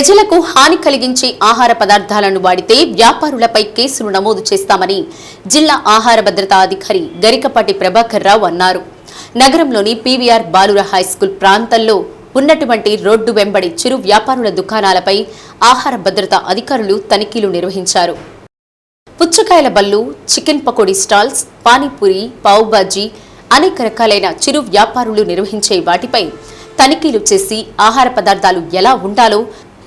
ప్రజలకు హాని కలిగించే ఆహార పదార్థాలను వాడితే వ్యాపారులపై కేసులు నమోదు చేస్తామని జిల్లా ఆహార భద్రతా అధికారి గరికపాటి ప్రభాకర్ రావు అన్నారు. నగరంలోని పీవీఆర్ బాలుర హైస్కూల్ ప్రాంతంలో ఉన్నటువంటి రోడ్డు వెంబడి చిరు వ్యాపారుల దుకాణాలపై ఆహార భద్రతా అధికారులు తనిఖీలు నిర్వహించారు. పుచ్చకాయల బళ్ళు చికెన్ పకోడీ స్టాల్స్ పానీపూరి పావుబాజీ అనేక రకాలైన చిరు వ్యాపారులు నిర్వహించే వాటిపై తనిఖీలు చేసి ఆహార పదార్థాలు ఎలా ఉండాలో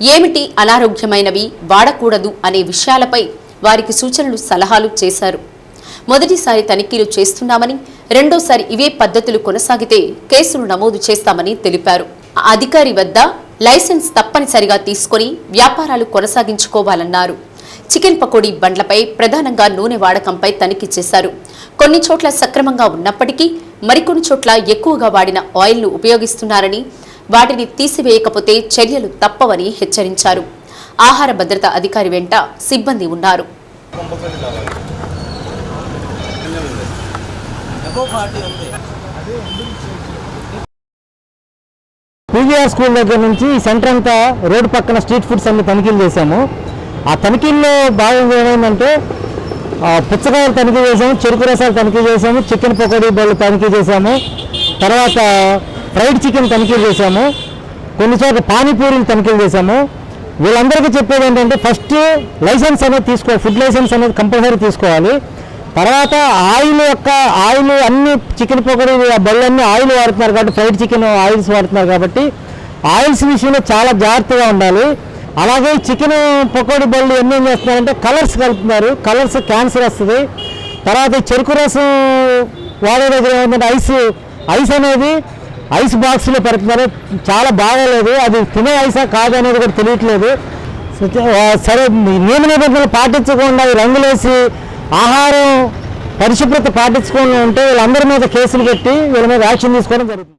ఏమిటి అనారోగ్యమైనవి? వాడకూడదు అనే విషయాలపై వారికి సూచనలు సలహాలు చేశారు. మొదటిసారి తనిఖీలు చేస్తున్నామని రెండోసారి ఇవే పద్ధతులు కొనసాగితే కేసులు నమోదు చేస్తామని తెలిపారు. ఆ అధికారి వద్ద లైసెన్స్ తప్పనిసరిగా తీసుకొని వ్యాపారాలు కొనసాగించుకోవాలన్నారు. చికెన్ పకోడీ బండ్లపై ప్రధానంగా నూనె వాడకంపై తనిఖీ చేశారు. కొన్ని చోట్ల సక్రమంగా ఉన్నప్పటికీ మరికొన్ని చోట్ల ఎక్కువగా వాడిన ఆయిల్ను ఉపయోగిస్తున్నారని వాటిని తీసివేయకపోతే చర్యలు తప్పవని హెచ్చరించారు. ఆహార భద్రత అధికారి వెంట సిబ్బంది ఉన్నారు. పీజీఆర్ స్కూల్ దగ్గర నుంచి సెంటర్ అంతా రోడ్డు పక్కన స్ట్రీట్ ఫుడ్స్ అన్ని తనిఖీలు చేశాము. ఆ తనిఖీల్లో భాగంగా ఏమైందంటే పుచ్చకాయలు తనిఖీ చేసాము చెరుకు రసాలు తనిఖీ చేసాము చికెన్ పకోడీ బళ్ళు తనిఖీ చేసాము తర్వాత ఫ్రైడ్ చికెన్ తనిఖీలు చేశాము. కొన్ని చోట్ల పానీపూరీలు తనిఖీలు చేశాము. వీళ్ళందరికీ చెప్పేది ఏంటంటే ఫస్ట్ లైసెన్స్ అనేది తీసుకోవాలి ఫుడ్ లైసెన్స్ అనేది కంపల్సరీ తీసుకోవాలి. తర్వాత ఆయిల్ యొక్క ఆయిల్ అన్ని చికెన్ పకోడీ ఆ బళ్ళన్నీ ఆయిల్ వాడుతున్నారు కాబట్టి ఫ్రైడ్ చికెన్ ఆయిల్స్ వాడుతున్నారు కాబట్టి ఆయిల్స్ విషయంలో చాలా జాగ్రత్తగా ఉండాలి. అలాగే చికెన్ పకోడీ బళ్ళు ఎన్ని చేస్తున్నారంటే కలర్స్ కలుపుతున్నారు. కలర్స్ క్యాన్సర్ వస్తుంది. తర్వాత చెరుకు రసం వాడే దగ్గర ఏంటంటే ఐస్ ఐస్ అనేది ఐస్ బాక్స్లో పెడుతున్నారు. చాలా బాగాలేదు. అది తినే ఐసా కాదు అనేది కూడా తెలియట్లేదు. సరే నియమ నిబంధనలు పాటించకుండా రంగులేసి ఆహారం పరిశుభ్రత పాటించకుండా ఉంటే వీళ్ళందరి మీద కేసులు పెట్టి వీళ్ళ మీద యాక్షన్ తీసుకోవడం జరుగుతుంది.